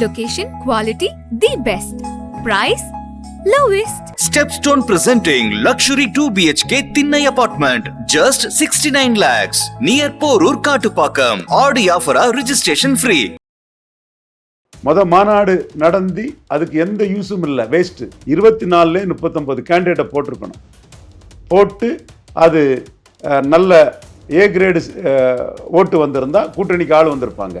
Location, quality, the best. Price, lowest. Stepstone presenting luxury 2 BHK Thinnai apartment just 69 lakhs near Porur Katupakam. Audi offer registration free. முத மாநாடு நடந்து அதுக்கு எந்த யூஸும் இல்லை waste இருபத்தி நாலுல முப்பத்தொம்பது கேண்டிடேட்டை போட்டிருக்கணும் போட்டு அது நல்ல ஏ கிரேடு ஓட்டு வந்திருந்தா கூட்டணிக்கு ஆள் வந்திருப்பாங்க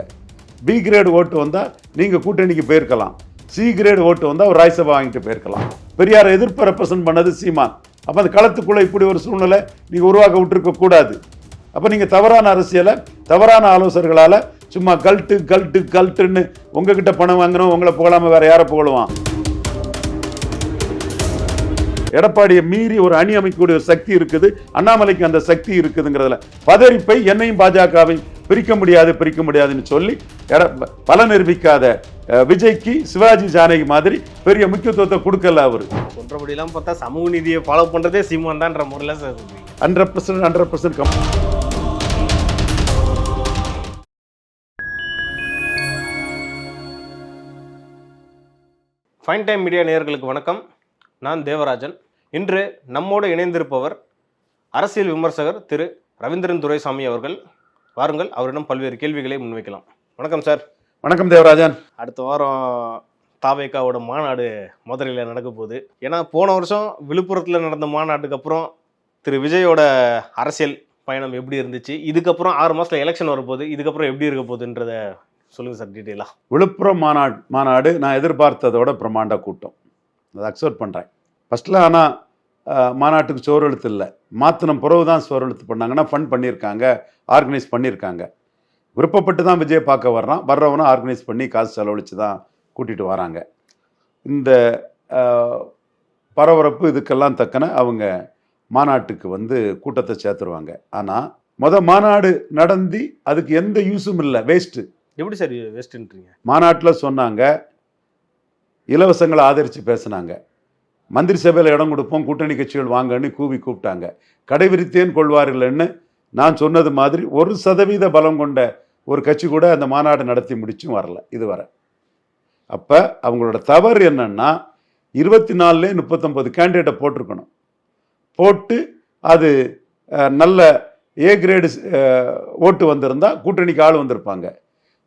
பி கிரேடு ஓட்டு வந்தால் நீங்கள் கூட்டணிக்கு போயிருக்கலாம். சி கிரேடு ஓட்டு வந்தால் ஒரு ராஜ்சபா வாங்கிட்டு போயிருக்கலாம். பெரியாரை எதிர்ப்பு ரெப்ரசன்ட் பண்ணது சீமான். அப்போ அந்த களத்துக்குள்ளே இப்படி ஒரு சூழ்நிலை நீங்கள் உருவாக்க விட்டுருக்க கூடாது. அப்போ நீங்கள் தவறான அரசியலை தவறான ஆலோசகர்களால் சும்மா கல்ட்டு கல்ட்டு கல்ட்டுன்னு உங்ககிட்ட பணம் வாங்குறோம் உங்களை புகழாமல் வேறு யாரை புகழுவான்? எடப்பாடியை மீறி ஒரு அணி அமைக்கக்கூடிய ஒரு சக்தி இருக்குது. அண்ணாமலைக்கு அந்த சக்தி இருக்குதுங்கிறதுல பதறிப்பை என்னையும் பாஜகவையும் பிரிக்க முடியாது பிரிக்க முடியாதுன்னு சொல்லி எட- பல நிரூபிக்காத விஜய்க்கு சிவாஜி ஜானகி மாதிரி பெரிய முக்கியத்துவத்தை கொடுக்கல அவரு. சொல்றபடியெல்லாம் பார்த்தா சமூக நீதியை ஃபாலோ பண்றதே சீமான் தான்ற முறையில் sir hundred percent hundred percent come fine time media நேயர்களுக்கு வணக்கம். நான் தேவராஜன். இன்று நம்மோடு இணைந்திருப்பவர் அரசியல் விமர்சகர் திரு ரவீந்திரன் துரைசாமி அவர்கள். வாருங்கள் அவரிடம் பல்வேறு கேள்விகளை முன்வைக்கலாம். வணக்கம் சார். வணக்கம் தேவராஜன். அடுத்த வாரம் தாவேக்காவோட மாநாடு மதுரையில் நடக்க போகுது. ஏன்னா போன வருஷம் விழுப்புரத்தில் நடந்த மாநாட்டுக்கு அப்புறம் திரு விஜயோட அரசியல் பயணம் எப்படி இருந்துச்சு? இதுக்கப்புறம் ஆறு மாசத்துல எலெக்ஷன் வரப்போகுது. இதுக்கப்புறம் எப்படி இருக்க போகுதுன்றத சொல்லுங்க சார் டீட்டெயிலாக விழுப்புரம் மாநாடு மாநாடு நான் எதிர்பார்த்ததோட பிரம்மாண்ட கூட்டம். அதை அக்செப்ட் பண்ணுறேன் ஃபஸ்ட்டில் ஆனால் மாநாட்டுக்கு சோறு எழுத்து இல்லை. மாற்றின பிறகு தான் சோறு எழுத்து பண்ணாங்கன்னா ஃபண்ட் பண்ணியிருக்காங்க ஆர்கனைஸ் பண்ணியிருக்காங்க. விருப்பப்பட்டு தான் விஜய் பார்க்க வர்றான். வர்றவனும் ஆர்கனைஸ் பண்ணி காசு செலவழித்து தான் கூட்டிகிட்டு வராங்க. இந்த பரபரப்பு இதுக்கெல்லாம் தக்கன அவங்க மாநாட்டுக்கு வந்து கூட்டத்தை சேர்த்துருவாங்க. ஆனால் முத மாநாடு நடந்து அதுக்கு எந்த யூஸும் இல்லை. வேஸ்ட்டு எப்படி சார் வெஸ்ட்ன்றீங்க மாநாட்டில் சொன்னாங்க இலவசங்களை ஆதரித்து பேசினாங்க. மந்திரி சபையில் இடம் கொடுப்போம் கூட்டணி கட்சிகள் வாங்கன்னு கூவி கூப்பிட்டாங்க. கடைபிடித்தேன் கொள்வார்கள்னு நான் சொன்னது மாதிரி ஒரு சதவீத பலம் கொண்ட ஒரு கட்சி கூட அந்த மாநாடு நடத்தி முடிச்சும் வரல இதுவரை. அப்போ அவங்களோட தவறு என்னன்னா இருபத்தி நாலுலே முப்பத்தொம்பது கேண்டிடேட்டை போட்டிருக்கணும். போட்டு அது நல்ல ஏ கிரேடு ஓட்டு வந்திருந்தால் கூட்டணிக்கு ஆள் வந்திருப்பாங்க.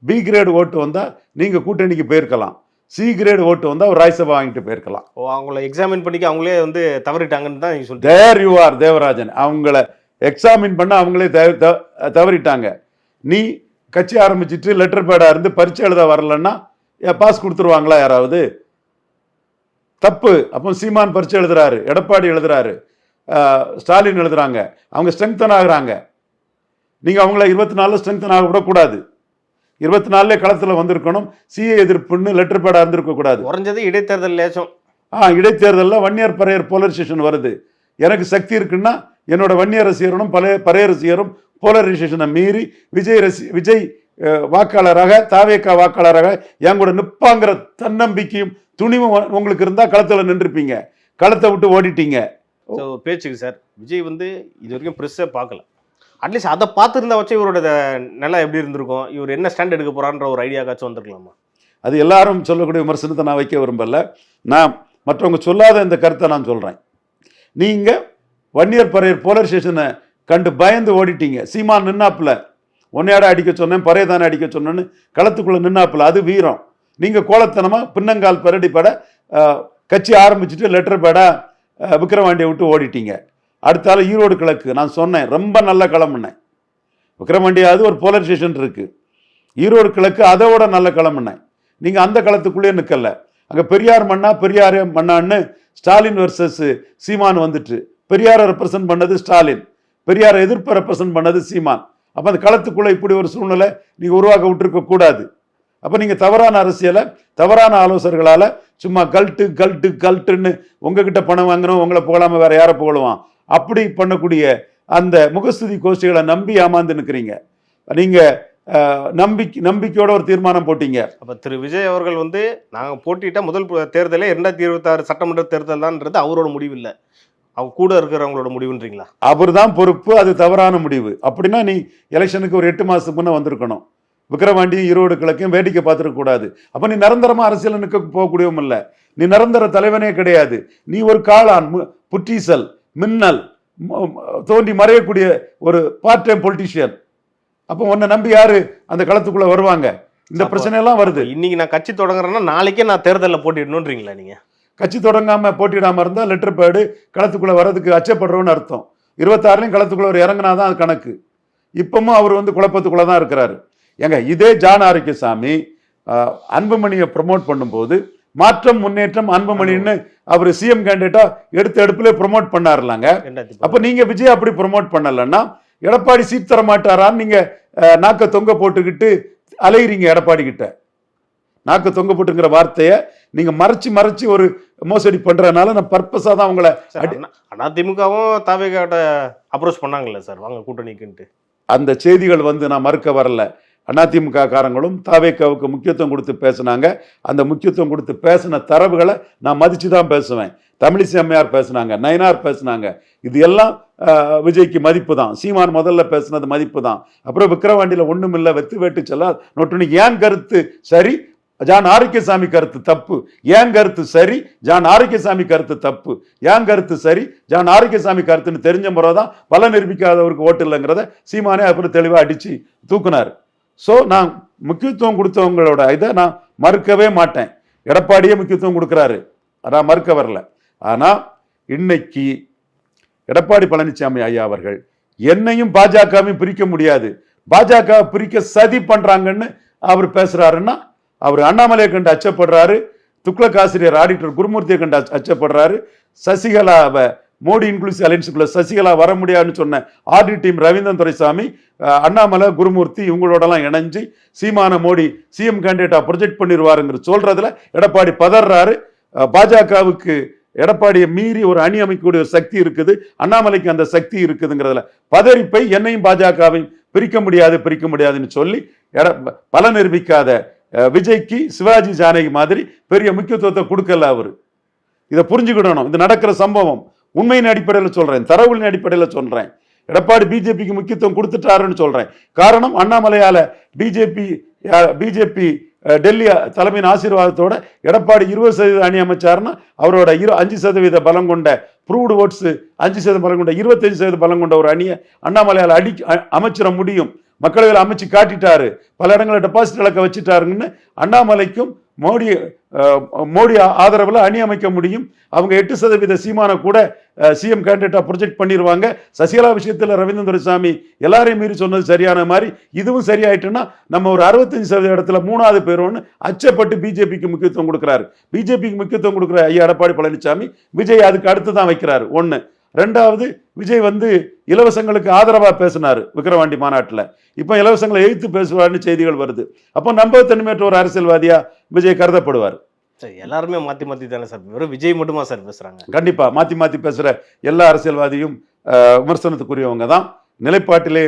பி கிரேடு ஓட்டு வந்தால் நீங்கள் கூட்டணிக்கு போயிருக்கலாம். சி கிரேடு ஓட்டு வந்தால் ஒரு ராஜ்சபா வாங்கிட்டு போயிருக்கலாம். ஓ அவங்கள எக்ஸாமின் பண்ணிக்க அவங்களே வந்து தவறிட்டாங்கன்னு தான் நீங்க சொல்றீங்க. There you are Devarajan. அவங்கள எக்ஸாமின் பண்ண அவங்களே தவ- தவ- தவறிட்டாங்க. நீ கட்சி ஆரம்பிச்சிட்டு லெட்டர் பேடாக இருந்து பரீட்சை எழுத வரலன்னா பாஸ் கொடுத்துருவாங்களா யாராவது? தப்பு. அப்போ சீமான் பரீட்சை எழுதுறாரு எடப்பாடி எழுதுறாரு ஸ்டாலின் எழுதுறாங்க. அவங்க ஸ்ட்ரெங்தன் ஆகுறாங்க. நீங்கள் அவங்கள இருபத்தி நாலில் ஸ்ட்ரெங்தன் ஆக விடக்கூடாது இருபத்தி நாலுலே களத்தில் வந்திருக்கணும். சிஏ எதிர்ப்புன்னு லெட்டர் பேடாக இருந்திருக்க கூடாது. குறைஞ்சது இடைத்தேர்தல் லேசம். ஆ இடைத்தேர்தலில் வன்னியர் பறையர் போலரைசேஷன் வருது. எனக்கு சக்தி இருக்குன்னா என்னோட வன்னியர் ரசிகரும் பழைய பறையர் ரசிகரும் போலரைசேஷனை மீறி விஜய் ரசி விஜய் வாக்காளராக தாவேக்கா வாக்காளராக என் கூட நிப்பாங்கிற தன்னம்பிக்கையும் துணிவும் உங்களுக்கு இருந்தால் களத்தில் நின்றுப்பீங்க. களத்தை விட்டு ஓடிட்டீங்க. பேச்சுக்கு சார் விஜய் வந்து இது வரைக்கும் ப்ரெஸ்ஸே பார்க்கல. அட்லீஸ்ட் அதை பார்த்துருந்தா வச்சு இவரோட நிலம் நிலை எப்படி இருந்திருக்கும்? இவர் என்ன ஸ்டாண்ட் எடுக்க போறான்ற ஒரு ஐடியாக்காச்சும் வந்திருக்கலாமா? அது எல்லாரும் சொல்லக்கூடிய விமர்சனத்தை நான் வைக்க விரும்பல. நான் மற்றவங்க சொல்லாத இந்த கருத்தை நான் சொல்கிறேன் நீங்கள் வன்னியர் பறையர் போலரைசேஷனை கண்டு பயந்து ஓடிட்டீங்க. சீமான் நின்னாப்புல. உன்னையாட அடிக்க சொன்னேன் பறைய தானே அடிக்க சொன்னேன்னு களத்துக்குள்ளே நின்னாப்புல. அது வீரம். நீங்கள் கோலத்தனமாக பின்னங்கால் பரடி பட கட்சி ஆரம்பிச்சுட்டு லெட்டர் பேட விக்கிரவாண்டியை விட்டு ஓடிட்டீங்க. அடுத்தால ஈரோடு கிழக்கு. நான் சொன்னேன் ரொம்ப நல்ல கிளம்புனேன் விக்ரமண்டியாவது ஒரு போலரைசேஷன் இருக்கு. ஈரோடு கிழக்கு அதோட நல்ல கிளம்புனேன் நீங்கள் அந்த களத்துக்குள்ளேயே நிற்கல அங்கே பெரியார் மண்ணா பெரியார் மண்ணான்னு ஸ்டாலின் வர்சஸ் சீமான் வந்துட்டு. பெரியாரை ரெப்ரசன்ட் பண்ணது ஸ்டாலின். பெரியாரை எதிர்ப்பை ரெப்ரசன்ட் பண்ணது சீமான். அப்போ அந்த களத்துக்குள்ளே இப்படி ஒரு சூழ்நிலை நீங்கள் உருவாக்க விட்டுருக்க கூடாது. அப்போ நீங்கள் தவறான அரசியலை தவறான ஆலோசகர்களால் சும்மா கல்ட்டு கல்ட்டு கல்ட்டுன்னு உங்ககிட்ட பணம் வாங்குறோம் உங்களை புகழாம வேற யாரை புகழுவான்? அப்படி பண்ணக்கூடிய அந்த முகஸ்துதி கோஷ்டிகளை நம்பி ஏமாந்து நிற்கிறீங்க. நீங்கள் நம்பிக்கை நம்பிக்கையோட ஒரு தீர்மானம் போட்டீங்க. அப்போ திரு விஜய் அவர்கள் வந்து நாங்கள் போட்டியிட்ட முதல் தேர்தலே ரெண்டாயிரத்தி இருபத்தாறு சட்டமன்ற தேர்தல் தான்ன்றது அவரோட முடிவு இல்லை அவங்க கூட இருக்கிறவங்களோட முடிவுன்றீங்களா? அவர் தான் பொறுப்பு அது தவறான முடிவு. அப்படின்னா நீ எலெக்ஷனுக்கு ஒரு எட்டு மாதத்துக்கு முன்னே வந்திருக்கணும். விக்கிரவாண்டியும் ஈரோடு கிழக்கையும் வேடிக்கை பார்த்துருக்க கூடாது. அப்ப நீ நிரந்தரமா அரசியல் நிற்க போகக்கூடியவும் இல்ல. நீ நிரந்தர தலைவனே கிடையாது. நீ ஒரு காளான் புற்றீசல். மின்னல் தோன்றி மறையக்கூடிய ஒரு பார்ட் டைம் பொலிட்டிஷியன் அப்போ உன்னை நம்பி யாரு? அந்த களத்துக்குள்ள வருவாங்க. இந்த அப்போ- பிரச்சனை எல்லாம் வருது. இன்னைக்கு நான் கட்சி தொடங்குறேன்னா நாளைக்கே நான் தேர்தலில் போட்டிடணுன்றீங்களா நீங்க? கட்சி தொடங்காம போட்டியிடாம இருந்தா லெட்டர் பேடு களத்துக்குள்ள வர்றதுக்கு அச்சப்படுறோன்னு அர்த்தம். இருபத்தாறுலையும் களத்துக்குள்ள ஒரு இறங்குனாதான் அது கணக்கு. இப்பவும் அவர் வந்து குழப்பத்துக்குள்ள தான் இருக்கிறாரு. ஏங்க இதே ஜான் ஆரோக்கியசாமி அன்புமணியை ப்ரமோட் பண்ணும்போது மாற்றம் முன்னேற்றம் அன்புமணின்னு அவர் சிஎம் கேண்டிடேட்டா எடுத்த எடுப்புல ப்ரமோட் பண்ணாருலாங்க. அப்ப நீங்க விஜய் அப்படி ப்ரொமோட் பண்ணலன்னா எடப்பாடி சீட் தர மாட்டாரான்னு நீங்க நாக்க தொங்க போட்டுக்கிட்டு அலையிறீங்க எடப்பாடி கிட்ட. நாக்க தொங்க போட்டுங்கிற வார்த்தையை நீங்க மறைச்சு மறைச்சு ஒரு மோசடி பண்றதுனால நான் பர்பஸா தான் அடி- அதிமுகவும் தாவேகாட்ட அப்ரோச் பண்ணாங்கல்ல சார்? வாங்க கூட்டணிக்குன்ட்டு. அந்த செய்திகள் வந்து நான் மறுக்க வரல. அதிமுக காரங்களும் தாவேக்காவுக்கு முக்கியத்துவம் கொடுத்து பேசுனாங்க. அந்த முக்கியத்துவம் கொடுத்து பேசின தரவுகளை நான் மதித்து தான் பேசுவேன். தமிழிசை அம்மையார் பேசுனாங்க நயனார் பேசுனாங்க. இது எல்லாம் விஜய்க்கு மதிப்பு தான். சீமான் முதல்ல பேசினது மதிப்பு தான். அப்புறம் விக்கிரவாண்டியில் ஒன்றும் இல்லை வெத்து வேட்டு செல்லா நொட்டுனி ஏன் கருத்து சரி? ஜான் ஆரோக்கியசாமி கருத்து தப்பு. ஏன் கருத்து சரி? ஜான் ஆரோக்கியசாமி கருத்து தப்பு. ஏன் கருத்து சரி? ஜான் ஆரோக்கியசாமி கருத்துன்னு தெரிஞ்ச முறை தான் பல நிரூபிக்காதவருக்கு ஓட்டு இல்லைங்கிறத சீமானே அப்புறம் தெளிவாக அடித்து தூக்குனார். ஸோ நான் முக்கியத்துவம் கொடுத்தவங்களோட இதை நான் மறுக்கவே மாட்டேன். எடப்பாடியே முக்கியத்துவம் கொடுக்குறாரு. நான் மறுக்க வரல. ஆனால் இன்னைக்கு எடப்பாடி பழனிசாமி ஐயா அவர்கள் என்னையும் பாஜகவையும் பிரிக்க முடியாது. பாஜக பிரிக்க சதி பண்ணுறாங்கன்னு அவர் பேசுகிறாருன்னா அவர் அண்ணாமலையை கண்டு அச்சப்படுறாரு துக்ளக் ஆசிரியர் ஆடிட்டர் குருமூர்த்தியை கண்டு அச்ச- அச்சப்படுறாரு சசிகலாவை மோடி இன்க்ளூசிவ் அலைன்ஸுக்குள்ள சசிகலா வர முடியாதுன்னு சொன்ன ஆர்டி டீம் ரவீந்திரன் துரைசாமி அண்ணாமலை குருமூர்த்தி இவங்களோடலாம் இணைஞ்சு சீமான மோடி சிஎம் கேண்டிடேட்டாக ப்ரொஜெக்ட் பண்ணிடுவாருங்கிற சொல்கிறதுல எடப்பாடி பதறாரு பாஜகவுக்கு எடப்பாடியை மீறி ஒரு அணி அமைக்கக்கூடிய ஒரு சக்தி இருக்குது. அண்ணாமலைக்கு அந்த சக்தி இருக்குதுங்கிறதுல பதறிப்பை என்னையும் பாஜகவையும் பிரிக்க முடியாது பிரிக்க முடியாதுன்னு சொல்லி எட பல நிரூபிக்காத விஜய்க்கு சிவாஜி ஜானகி மாதிரி பெரிய முக்கியத்துவத்தை கொடுக்கல அவர். இதை புரிஞ்சுக்கிடணும். இது நடக்கிற சம்பவம். உண்மையின் அடிப்படையில் சொல்றேன் தரவுகளின் அடிப்படையில் சொல்றேன். எடப்பாடி பிஜேபிக்கு முக்கியத்துவம் கொடுத்துட்டாருன்னு சொல்றேன். காரணம் அண்ணாமலையால பிஜேபி பிஜேபி டெல்லி தலைமையின் ஆசீர்வாதத்தோட எடப்பாடி இருபது சதவீத அணி அமைச்சாருன்னா அவரோட இரு அஞ்சு சதவீத பலம் கொண்ட ப்ரூவ்டு ஓட்ஸ் அஞ்சு சதவீத பலம் கொண்ட இருபத்தஞ்சு சதவீத பலம் கொண்ட ஒரு அணியை அண்ணாமலையால் அடி அமைச்சிட முடியும். மக்களவையில் அமைச்சு காட்டிட்டாரு. பல இடங்களில் டெபாசிட் இழக்க வச்சுட்டாருங்கன்னு அண்ணாமலைக்கும் மோடி மோடி ஆதரவில் அணி அமைக்க முடியும். அவங்க எட்டு சதவீத சீமான கூட சிஎம் கேண்டிடேட்டாக ப்ரொஜெக்ட் பண்ணிடுவாங்க சசிகலா விஷயத்தில் ரவீந்திரன் துரைசாமி எல்லாரையும் மீறி சொன்னது சரியான மாதிரி. இதுவும் சரியாயிட்டுன்னா நம்ம ஒரு அறுபத்தஞ்சு சதவீத இடத்துல மூணாவது பேரும்னு அச்சப்பட்டு பிஜேபிக்கு முக்கியத்துவம் கொடுக்குறாரு. பிஜேபிக்கு முக்கியத்துவம் கொடுக்குற ஐயா எடப்பாடி பழனிசாமி விஜய் அதுக்கு அடுத்து தான் வைக்கிறாரு. ஒன்று ரெண்டாவது விஜய் வந்து இலவசங்களுக்கு ஆதரவா பேசினாரு விக்கிரவாண்டி மாநாட்டில். இப்போ இலவசங்களை எதிர்த்து பேசுவார்னு செய்திகள் வருது. அப்போ நம்பகத்தன்மையற்ற ஒரு அரசியல்வாதியா விஜய் கருதப்படுவார். சார் எல்லாருமே மாத்தி மாத்தி தானே சார்? வெறும் விஜய் மட்டுமா சார் பேசுறாங்க? கண்டிப்பா மாத்தி மாத்தி பேசுற எல்லா அரசியல்வாதியும் விமர்சனத்துக்குரியவங்க தான். நிலைப்பாட்டிலே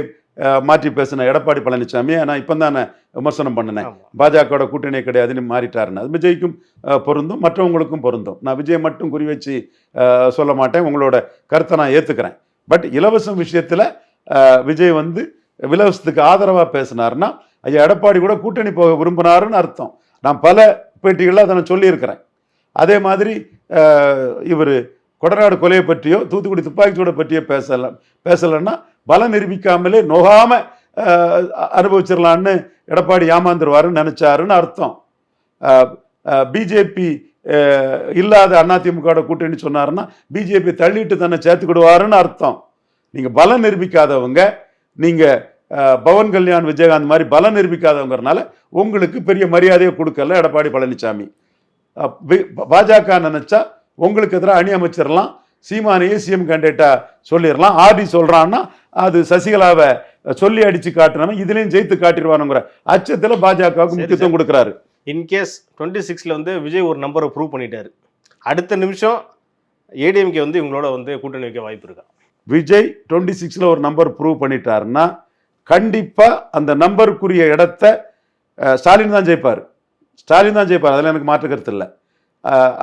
மாற்றி பேசின எடப்பாடி பழனிசாமி நான் இப்போ தான் விமர்சனம் பண்ணினேன். பாஜகவோட கூட்டணி கிடையாதுன்னு மாறிட்டாருன்னு. அது விஜய்க்கும் பொருந்தும் மற்றவங்களுக்கும் பொருந்தும். நான் விஜய் மட்டும் குறி வச்சு சொல்ல மாட்டேன். உங்களோட கருத்தை நான் ஏத்துக்கிறேன். பட் இலவசம் விஷயத்துல விஜய் வந்து இலவசத்துக்கு ஆதரவா பேசினாருன்னா ஐயா எடப்பாடி கூட கூட்டணி போக விரும்பினாருன்னு அர்த்தம். நான் பல பேட்டிகளில் அதை நான் சொல்லியிருக்கிறேன். அதே மாதிரி இவர் கொடநாடு கொலையை பற்றியோ தூத்துக்குடி துப்பாக்கிச்சூட பற்றியோ பேசல பேசலைன்னா பலம் நிரூபிக்காமலே நோகாம அனுபவிச்சிடலான்னு எடப்பாடி ஏமாந்துருவாருன்னு நினைச்சாருன்னு அர்த்தம். பிஜேபி இல்லாத அதிமுக கூட்டணி சொன்னாருன்னா பிஜேபி தள்ளிட்டு தன்னை சேர்த்துக்கிடுவாருன்னு அர்த்தம். நீங்க பலம் நிரூபிக்காதவங்க நீங்க பவன் கல்யாண் விஜயகாந்த் மாதிரி பலம் நிரூபிக்காதவங்கறனால உங்களுக்கு பெரிய மரியாதையை கொடுக்கல எடப்பாடி பழனிசாமி பாஜக நினைச்சா உங்களுக்கு எதிராக அணி அமைச்சிடலாம் சீமானையே சிஎம் கேண்டிடேட்டா சொல்லிடலாம் ஆர்டி சொல்றான்னா அது சசிகலாவை சொல்லி அடிச்சு காட்டுறவன் இதுலயும் ஜெயித்து காட்டிடுவானுங்கிற அச்சத்துல பாஜகவுக்கு முக்கியத்துவம் கொடுக்குறாரு. இன்கேஸ் டுவெண்ட்டி சிக்ஸில் வந்து விஜய் ஒரு நம்பரை ப்ரூவ் பண்ணிட்டாரு. அடுத்த நிமிஷம் ஏடிஎம்கே வந்து இவங்களோட வந்து கூட்டணி வைக்க வாய்ப்பு இருக்கா? விஜய் டுவெண்ட்டி சிக்ஸில் ஒரு நம்பர் ப்ரூவ் பண்ணிட்டாருன்னா கண்டிப்பாக அந்த நம்பருக்குரிய இடத்த ஸ்டாலின் தான் ஜெயிப்பார். ஸ்டாலின் தான் ஜெயிப்பார். அதில் எனக்கு மாற்று கருத்து இல்லை.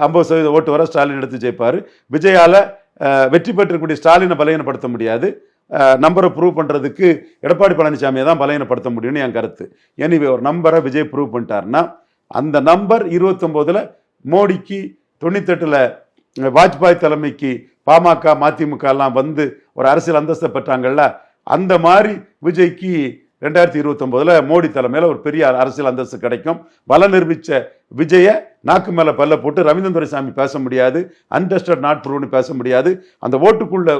ஐம்பது சதவீத ஓட்டு வர ஸ்டாலின் எடுத்து ஜெயிப்பார். விஜயால் வெற்றி பெற்றக்கூடிய ஸ்டாலினை பலையனப்படுத்த முடியாது. நம்பரை ப்ரூவ் பண்ணுறதுக்கு எடப்பாடி பழனிசாமியை தான் பலகீனப்படுத்த முடியும்னு என் கருத்து. எனிவே ஒரு நம்பரை விஜய் ப்ரூவ் பண்ணிட்டாருன்னா அந்த நம்பர் இருபத்தொம்போதில் மோடிக்கு தொண்ணூத்தெட்டில் வாஜ்பாய் தலைமைக்கு பாமக மதிமுக எல்லாம் வந்து ஒரு அரசியல் அந்தஸ்தை பெற்றாங்கல்ல அந்த மாதிரி விஜய்க்கு ரெண்டாயிரத்தி இருபத்தொம்போதில் மோடி தலைமையில் ஒரு பெரிய அரசியல் அந்தஸ்து கிடைக்கும். பல நிரூபித்த விஜயை நாக்கு மேலே பல்ல போட்டு ரவீந்திரன் துரைசாமி பேச முடியாது. அன்டெஸ்டட் நாட் ப்ரூவ்னு பேச முடியாது. அந்த ஓட்டுக்குள்ள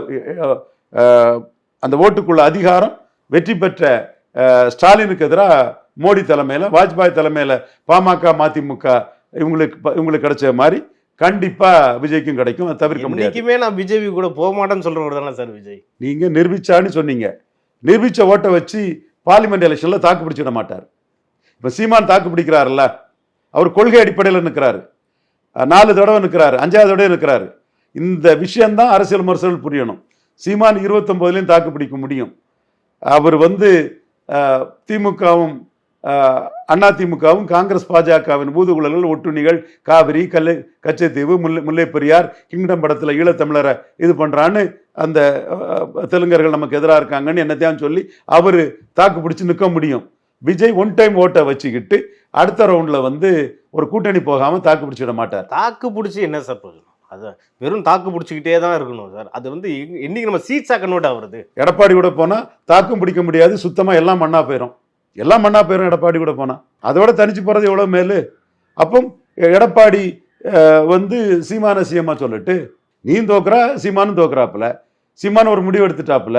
அந்த ஓட்டுக்குள்ள அதிகாரம் வெற்றி பெற்ற ஸ்டாலினுக்கு எதிராக மோடி தலைமையில் வாஜ்பாய் தலைமையில் பாமக மதிமுக இவங்களுக்கு இவங்களுக்கு கிடைச்ச மாதிரி கண்டிப்பா விஜய்க்கும் கிடைக்கும். அதை தவிர்க்க முடியாது. இன்னைக்குமே நான் பிஜேபி கூட போக மாட்டேன்னு சொல்றவர் தானே சார் விஜய். நீங்க நிரூபிச்சான்னு சொன்னீங்க. நிரூபிச்ச ஓட்டை வச்சு பார்லிமெண்ட் எலெக்ஷன்ல தாக்கு பிடிச்சிட மாட்டார். இப்ப சீமான் தாக்கு பிடிக்கிறாருல்ல அவர் கொள்கை அடிப்படையில் நிற்கிறாரு நாலு தடவை நிற்கிறாரு அஞ்சாவது தடவை நிற்கிறாரு இந்த விஷயம்தான் அரசியல் விமர்சனம் புரியணும். சீமான் இருபத்தொம்போதுலையும் தாக்கு பிடிக்க முடியும். அவர் வந்து திமுகவும் அண்ணா திமுகவும் காங்கிரஸ் பாஜகவின் பூதுகுழல்கள் ஒட்டுணிகள் காவிரி கல்லை கச்சைத்தீவு முல்லை முல்லை பெரியார் கிங்டம் படத்தில் ஈழத்தமிழரை இது பண்ணுறான்னு அந்த தெலுங்கர்கள் நமக்கு எதிராக இருக்காங்கன்னு என்னத்தையும் சொல்லி அவர் தாக்கு பிடிச்சி நிற்க முடியும். விஜய் ஒன் டைம் ஓட்டை வச்சுக்கிட்டு அடுத்த ரவுண்டில் வந்து ஒரு கூட்டணி போகாமல் தாக்கு பிடிச்சிட மாட்டார். தாக்கு பிடிச்சி என்ன சார் பிரயோஜனம் அது வெறும் தாக்கு பிடிச்சிக்கிட்டே தான் இருக்கணும் சார். அது வந்து என்னைக்கு நம்ம சீட்ஸா கன்வெர்ட் ஆகுறது? எடப்பாடி கூட போனால் தாக்கும் பிடிக்க முடியாது சுத்தமாக எல்லாம் மண்ணா போயிடும் எல்லாம் மண்ணா போயிடும் எடப்பாடி கூட போனால் அதோட தனிச்சு போகிறது எவ்வளோ மேலு? அப்போ எடப்பாடி வந்து சீமான சிஎம்மா சொல்லிட்டு நீ தோக்குறா சீமானும் தோக்குறாப்புல. சீமான் ஒரு முடிவு எடுத்துட்டாப்புல.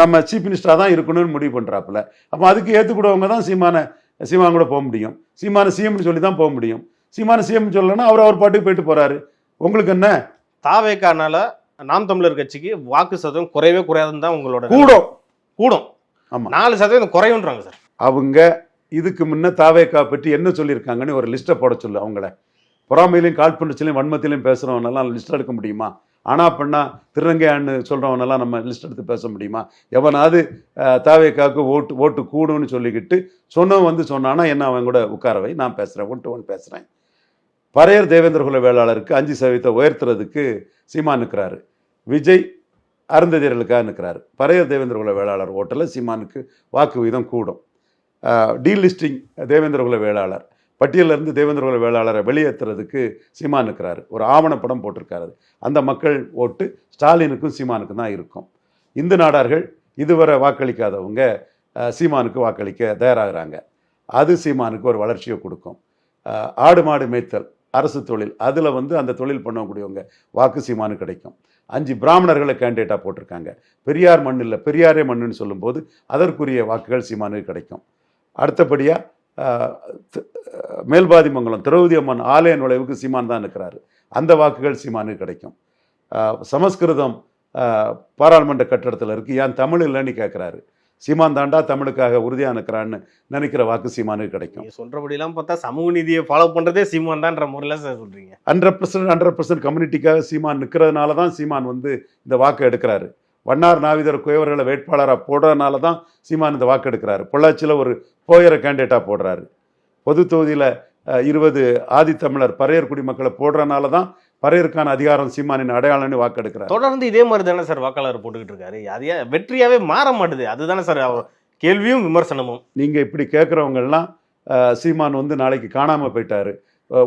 நம்ம சீஃப் மினிஸ்டராக தான் இருக்கணும்னு முடிவு பண்ணுறாப்புல அப்போ அதுக்கு ஏற்றுக்கூடவங்க தான் சீமான சீமான் கூட போக முடியும். சீமான சிஎம்னு சொல்லி தான் போக முடியும். சீமான சிஎம் சொல்லலைன்னா அவர் அவர் பாட்டுக்கு போயிட்டு போகிறாரு உங்களுக்கு என்ன? தாவேக்கானால நாம் தமிழர் கட்சிக்கு வாக்கு சதவீதம் குறையவே குறையாதுன்னு தான் உங்களோட கூடும். கூடும். ஆமா. நாலு சதவீதம் குறையுன்றாங்க சார். அவங்க இதுக்கு முன்ன தாவேக்கா பற்றி என்ன சொல்லியிருக்காங்கன்னு ஒரு லிஸ்ட்டை போட சொல்லு அவங்கள. பொறாமையிலையும் காழ்ப்புணர்ச்சிலையும் வன்மத்திலையும் பேசுகிறவனெல்லாம் லிஸ்ட் எடுக்க முடியுமா? ஆனால் பண்ணா திருநங்கையான்னு சொல்கிறவனெல்லாம் நம்ம லிஸ்ட் எடுத்து பேச முடியுமா? எவனாவது தாவேக்காவுக்கு ஓட்டு ஓட்டு கூடும்னு சொல்லிக்கிட்டு சொன்னவன் வந்து சொன்னான்னா என்ன அவன் கூட உட்காரவை நான் பேசுகிறேன் ஒன் டு ஒன் பேசுகிறேன் பறையர் தேவேந்திர குல வேளாளருக்கு அஞ்சு சதவீதத்தை உயர்த்துறதுக்கு சீமா நிற்கிறாரு விஜய் அருந்ததியர்களுக்காக நிற்கிறாரு பறையர் தேவேந்திர குல வேளாளர் ஓட்டில் சீமானுக்கு வாக்கு விகிதம் கூடும். டீலிஸ்டிங் தேவேந்திர குல வேளாளர். பட்டியலிருந்து தேவேந்திரகுல வேளாளரை வெளியேற்றுறதுக்கு சீமான் நிற்கிறாரு ஒரு ஆவணப்படம் போட்டிருக்காரு. அந்த மக்கள் ஓட்டு ஸ்டாலினுக்கும் சீமானுக்கும் தான் இருக்கும். இந்து நாடார்கள் இதுவரை வாக்களிக்காதவங்க சீமானுக்கு வாக்களிக்க தயாராகிறாங்க. அது சீமானுக்கு ஒரு வளர்ச்சியை கொடுக்கும். ஆடு மாடு மேய்த்தல் அரசு தொழில் அதில் வந்து அந்த தொழில் பண்ணக்கூடியவங்க வாக்கு சீமானு கிடைக்கும். அஞ்சு பிராமணர்களை கேண்டிடேட்டாக போட்டிருக்காங்க. பெரியார் மண் இல்லை பெரியாரே மண்ணுன்னு சொல்லும்போது அதற்குரிய வாக்குகள் சீமானுக்கு கிடைக்கும். அடுத்தபடியாக மேல்பாதிமங்கலம் திரௌதி அம்மன் ஆலய நுழைவுக்கு சீமான் தான் இருக்கிறாரு. அந்த வாக்குகள் சீமானுக்கு கிடைக்கும். சமஸ்கிருதம் பாராளுமன்ற கட்டடத்தில் இருக்கு. ஏன் தமிழ் இல்லைன்னு கேட்குறாரு சீமான் தாண்டா தமிழுக்காக உறுதியாக நிற்கிறான்னு நினைக்கிற வாக்கு சீமானுக்கு கிடைக்கும். நீங்க சொல்றபடிலாம் பார்த்தா சமூக நீதியை ஃபாலோ பண்றதே சீமான் தான்ற முறையில சார் சொல்றீங்க. ஹண்ட்ரட் பர்சன்ட் ஹண்ட்ரட் பர்சன்ட் கம்யூனிட்டிக்காக சீமான் நிற்கிறதுனால தான் சீமான் வந்து இந்த வாக்கு எடுக்கிறாரு. வண்ணார் நாவிதர் குயவர்களை வேட்பாளராக போடுறதுனால தான் சீமான் இந்த வாக்கு எடுக்கிறாரு. பொள்ளாச்சியில் ஒரு போயரை கேண்டிடேட்டாக போடுறாரு. பொது தொகுதியில் இருபது ஆதித்தமிழர் பறையர் குடிமக்களை போடுறதுனால தான் பறையருக்கான அதிகாரம் சீமானின் அடையாளம்னு வாக்கு எடுக்கிறாரு. தொடர்ந்து இதே மாதிரி தானே சார் வாக்காளர் போட்டுக்கிட்டு இருக்காரு. அது ஏன் வெற்றியாவே மாற மாட்டுது. அதுதானே சார் அவர் கேள்வியும் விமர்சனமும். நீங்கள் இப்படி கேட்குறவங்கெல்லாம் சீமான் வந்து நாளைக்கு காணாமல் போயிட்டாரு.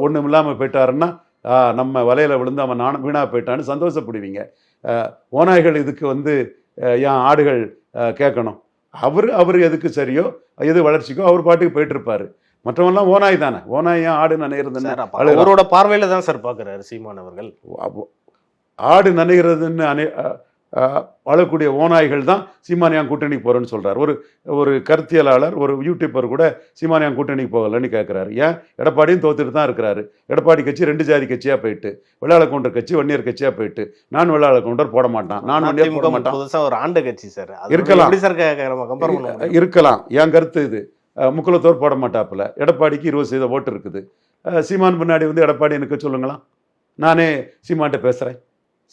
ஒன்றும் இல்லாமல் போயிட்டாருன்னா நம்ம வலையில் விழுந்து அவன் நாண வீணாக போயிட்டான்னு சந்தோஷப்படுவீங்க. ஓநாய்கள் இதுக்கு வந்து ஏன் ஆடுகள் கேட்கணும். அவர் அவர் எதுக்கு சரியோ எது வளர்ச்சிக்கோ அவர் பாட்டுக்கு போயிட்டு இருப்பாரு மற்றவங்கலாம் ஓநாய் தானே. ஓநாய் ஏன் ஆடு நனைகிறதுன்னு. அவரோட பார்வையில தான் சார் பாக்குறாரு சீமான் அவர்கள். அப்போ ஆடு நனைகிறதுன்னு அணை அழக்கூடிய ஓநாய்கள் தான் சீமானியான் கூட்டணிக்கு போகிறேன்னு சொல்றார். ஒரு ஒரு கருத்தியலாளர் ஒரு யூடியூபர் கூட சீமானியான் கூட்டணிக்கு போகலன்னு கேட்குறாரு ஏன்? எடப்பாடியும் தோத்துட்டு தான் இருக்கிறாரு. எடப்பாடி கட்சி ரெண்டு ஜாதி கட்சியாக போயிட்டு வெள்ளாள கவுண்டர் கட்சி வன்னியர் கட்சியாக போயிட்டு நான் வெள்ளாள கவுண்டர் போட மாட்டான் நான் வன்னியர் போட மாட்டான். புதுசா ஒரு ஆண்ட கட்சி சார். இருக்கலாம். இருக்கலாம். என் கருத்து இது. முக்குலத்தோர் போட மாட்டாப்புல. எடப்பாடிக்கு இருபது சதவீத ஓட்டு இருக்குது. சீமான் பின்னாடி வந்து எடப்பாடி நிற்க சொல்லுங்களா? நானே சீமான்ட்ட பேசுகிறேன்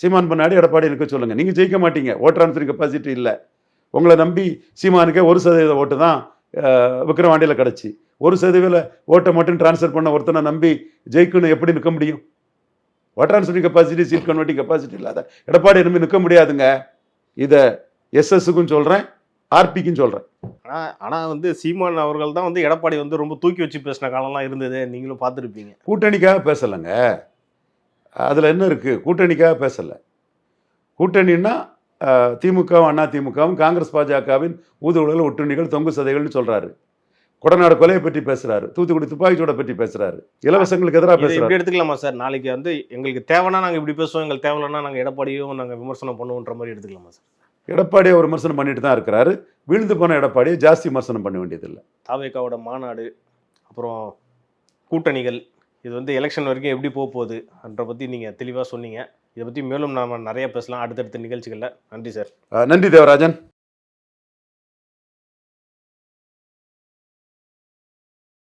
சீமான் பின்னாடி எடப்பாடி நிற்க சொல்லுங்க. நீங்கள் ஜெயிக்க மாட்டீங்க. ஓட்டர் ஆன்சரிங் கெப்பாசிட்டி இல்லை. உங்களை நம்பி சீமானுக்கே ஒரு சதவீத ஓட்டு தான் அஹ், விக்கிரவாண்டியில் கிடச்சி. ஒரு சதவீத ஓட்டை மட்டும் ட்ரான்ஸ்ஃபர் பண்ண ஒருத்தனை நம்பி ஜெயிக்கணும் எப்படி நிற்க முடியும்? வட்டான்சரி கெப்பாசிட்டி சீட் கன்வெர்ட்டிங் கெப்பாசிட்டி இல்லாத எடப்பாடி இனிமேல் நிற்க முடியாதுங்க. இதை எஸ்எஸ்ஸுக்கும் சொல்கிறேன் ஆர்பிக்கும் சொல்கிறேன் ஆனா ஆனா வந்து சீமான் அவர்கள் தான் வந்து எடப்பாடி வந்து ரொம்ப தூக்கி வச்சு பேசின காலம்லாம் இருந்தது. நீங்களும் பார்த்துருப்பீங்க. கூட்டணிக்காக பேசலைங்க. அதில் என்ன இருக்குது கூட்டணிக்காக பேசலை. கூட்டணின்னா திமுகவும் அண்ணா திமுகவும் காங்கிரஸ் பாஜகவின் ஊதுகுழல் ஒட்டுண்ணிகள் தொங்கு சதைகள்னு சொல்கிறாரு கொடநாடு கொலையை பற்றி பேசுகிறாரு தூத்துக்குடி துப்பாக்கிச்சூடை பற்றி பேசுகிறாரு இலவசங்களுக்கு எதிராக பேசுகிறாரு எடுத்துக்கலாமா சார்? நாளைக்கு வந்து எங்களுக்கு தேவைன்னா நாங்க இப்படி பேசுவோம் எங்களுக்கு தேவையில்லைன்னா நாங்க எடப்பாடியும் நாங்க விமர்சனம் பண்ணுவோன்ற மாதிரி எடுத்துக்கலாமா சார்? எடப்பாடியை ஒரு விமர்சனம் பண்ணிட்டு தான் இருக்கிறாரு. விழுந்து போன எடப்பாடியை ஜாஸ்தி விமர்சனம் பண்ண வேண்டியதில்லை. தாவேக்காவோட மாநாடு அப்புறம் கூட்டணிகள் இது வந்து எலெக்ஷன் வரைக்கும் எப்படி போக போகுது பற்றி நீங்கள் தெளிவாக சொன்னீங்க. இதை பற்றி மேலும் நாம் நிறைய பேசலாம். அடுத்தடுத்த நிகழ்ச்சிகளில். நன்றி சார். நன்றி தேவராஜன்.